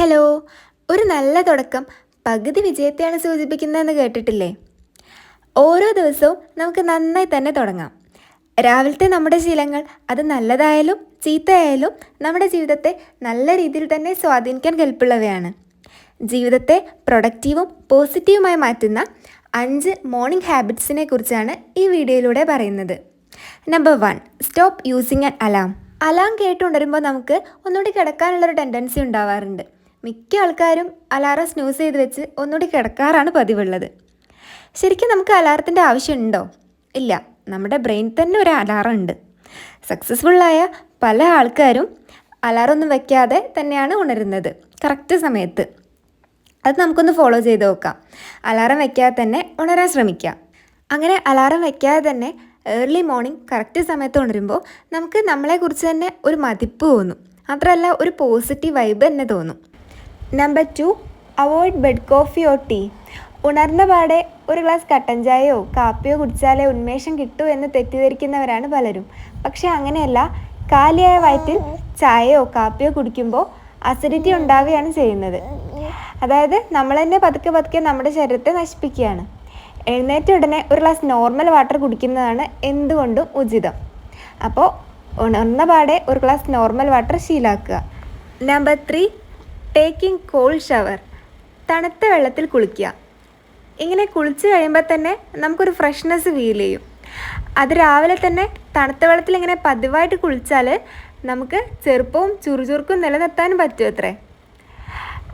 Hello ഒരു നല്ല തുടക്കം. പകുതി വിജയത്തെയാണ് സൂചിപ്പിക്കുന്നതെന്ന് കേട്ടിട്ടില്ലേ? ഓരോ ദിവസവും നമുക്ക് നന്നായി തന്നെ തുടങ്ങാം. രാവിലത്തെ നമ്മുടെ ശീലങ്ങൾ അത് നല്ലതായാലും ചീത്തയായാലും നമ്മുടെ ജീവിതത്തെ നല്ല രീതിയിൽ തന്നെ സ്വാധീനിക്കാൻ കെൽപ്പുള്ളവയാണ്. ജീവിതത്തെ പ്രൊഡക്റ്റീവും പോസിറ്റീവുമായി മാറ്റുന്ന അഞ്ച് മോർണിംഗ് ഹാബിറ്റ്സിനെ കുറിച്ചാണ് ഈ വീഡിയോയിലൂടെ പറയുന്നത്. Number one stop using an alarm. Alarm കേട്ടുണരുമ്പോൾ നമുക്ക് ഒന്നുകൂടി കിടക്കാനുള്ളൊരു ടെൻഡൻസി ഉണ്ടാവാറുണ്ട്. മിക്ക ആൾക്കാരും അലാറം സ്നൂസ് ചെയ്ത് വെച്ച് ഒന്നുകൂടി കിടക്കാറാണ് പതിവുള്ളത്. ശരിക്കും നമുക്ക് അലാറത്തിന്റെ ആവശ്യമുണ്ടോ? ഇല്ല. നമ്മുടെ ബ്രെയിൻ തന്നെ ഒരു അലാറം ഉണ്ട് സക്സസ്ഫുള്ളായ പല ആൾക്കാരും അലാറം ഒന്നും വെക്കാതെ തന്നെയാണ് ഉണരുന്നത്. കറക്റ്റ് സമയത്ത്. അത് നമുക്കൊന്ന് ഫോളോ ചെയ്ത് നോക്കാം. അലാറം വയ്ക്കാതെ തന്നെ ഉണരാൻ ശ്രമിക്കാം. അങ്ങനെ അലാറം വയ്ക്കാതെ തന്നെ ഏർലി മോർണിംഗ് കറക്റ്റ് സമയത്ത് ഉണരുമ്പോൾ നമുക്ക് നമ്മളെക്കുറിച്ച് തന്നെ ഒരു മതിപ്പ് തോന്നും. മാത്രമല്ല ഒരു പോസിറ്റീവ് വൈബ് തന്നെ തോന്നും. Number two avoid bed coffee or tea ഉണർന്ന പാടെ ഒരു ഗ്ലാസ് കട്ടൻ ചായയോ കാപ്പിയോ കുടിച്ചാലേ ഉന്മേഷം കിട്ടൂ എന്ന് തെറ്റിദ്ധരിക്കുന്നവരാണ് പലരും. പക്ഷേ അങ്ങനെയല്ല കാലിയായ വയറ്റിൽ ചായയോ കാപ്പിയോ കുടിക്കുമ്പോൾ അസിഡിറ്റി ഉണ്ടാവുകയാണ് ചെയ്യുന്നത്. അതായത് നമ്മൾ തന്നെ പതുക്കെ പതുക്കെ നമ്മുടെ ശരീരത്തെ നശിപ്പിക്കുകയാണ്. എഴുന്നേറ്റ ഉടനെ ഒരു ഗ്ലാസ് നോർമൽ വാട്ടർ കുടിക്കുന്നതാണ് എന്തുകൊണ്ടും ഉചിതം. അപ്പോൾ ഉണർന്ന പാടെ ഒരു glass normal water ശീലാക്കുക. Number three taking cold shower തണുത്ത വെള്ളത്തിൽ കുളിക്കുക. ഇങ്ങനെ കുളിച്ച് കഴിയുമ്പോൾ തന്നെ നമുക്കൊരു ഫ്രഷ്നെസ് ഫീൽ ചെയ്യും. അത് രാവിലെ തന്നെ തണുത്ത വെള്ളത്തിൽ ഇങ്ങനെ പതിവായിട്ട് കുളിച്ചാൽ നമുക്ക് ചെറുപ്പവും ചുറുചുറുക്കും നിലനിർത്താനും പറ്റും അത്രേ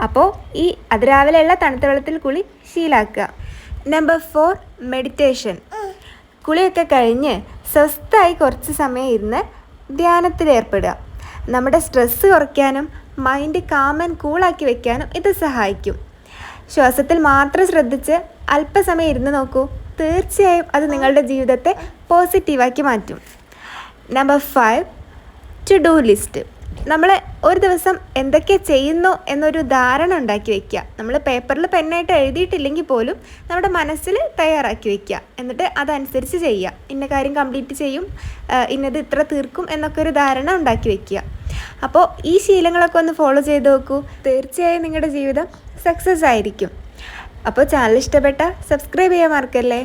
അപ്പോൾ ഈ അതിരാവിലെയുള്ള തണുത്ത വെള്ളത്തിൽ കുളി ശീലാക്കുക. നമ്പർ ഫോർ മെഡിറ്റേഷൻ കുളിയൊക്കെ കഴിഞ്ഞ് സ്വസ്ഥമായി കുറച്ച് സമയം ഇരുന്ന് ധ്യാനത്തിൽ ഏർപ്പെടുക നമ്മുടെ സ്ട്രെസ്സ് കുറയ്ക്കാനും മൈൻഡ് കാം ആൻഡ് കൂളാക്കി വെക്കാനും ഇത് സഹായിക്കും. ശ്വാസത്തിൽ മാത്രം ശ്രദ്ധിച്ച് അല്പസമയം ഇരുന്ന് നോക്കൂ. തീർച്ചയായും അത് നിങ്ങളുടെ ജീവിതത്തെ പോസിറ്റീവാക്കി മാറ്റും. Number five to do list നമ്മൾ ഒരു ദിവസം എന്തൊക്കെ ചെയ്യുന്നു എന്നൊരു ധാരണ ഉണ്ടാക്കി വെക്കുക. നമ്മൾ പേപ്പറിൽ പെന്നായിട്ട് എഴുതിയിട്ടില്ലെങ്കിൽ പോലും നമ്മുടെ മനസ്സിൽ തയ്യാറാക്കി വെക്കുക. എന്നിട്ട് അതനുസരിച്ച് ചെയ്യുക. ഇന്ന കാര്യം കംപ്ലീറ്റ് ചെയ്യും ഇന്നത് ഇത്ര തീർക്കും എന്നൊക്കെ ഒരു ധാരണ ഉണ്ടാക്കി വെക്കുക. അപ്പോൾ ഈ ശീലങ്ങളൊക്കെ ഒന്ന് ഫോളോ ചെയ്ത് നോക്കൂ. തീർച്ചയായും നിങ്ങളുടെ ജീവിതം സക്സസ് ആയിരിക്കും. അപ്പോൾ ചാനൽ ഇഷ്ടപ്പെട്ട സബ്സ്ക്രൈബ് ചെയ്യാൻ മറക്കല്ലേ?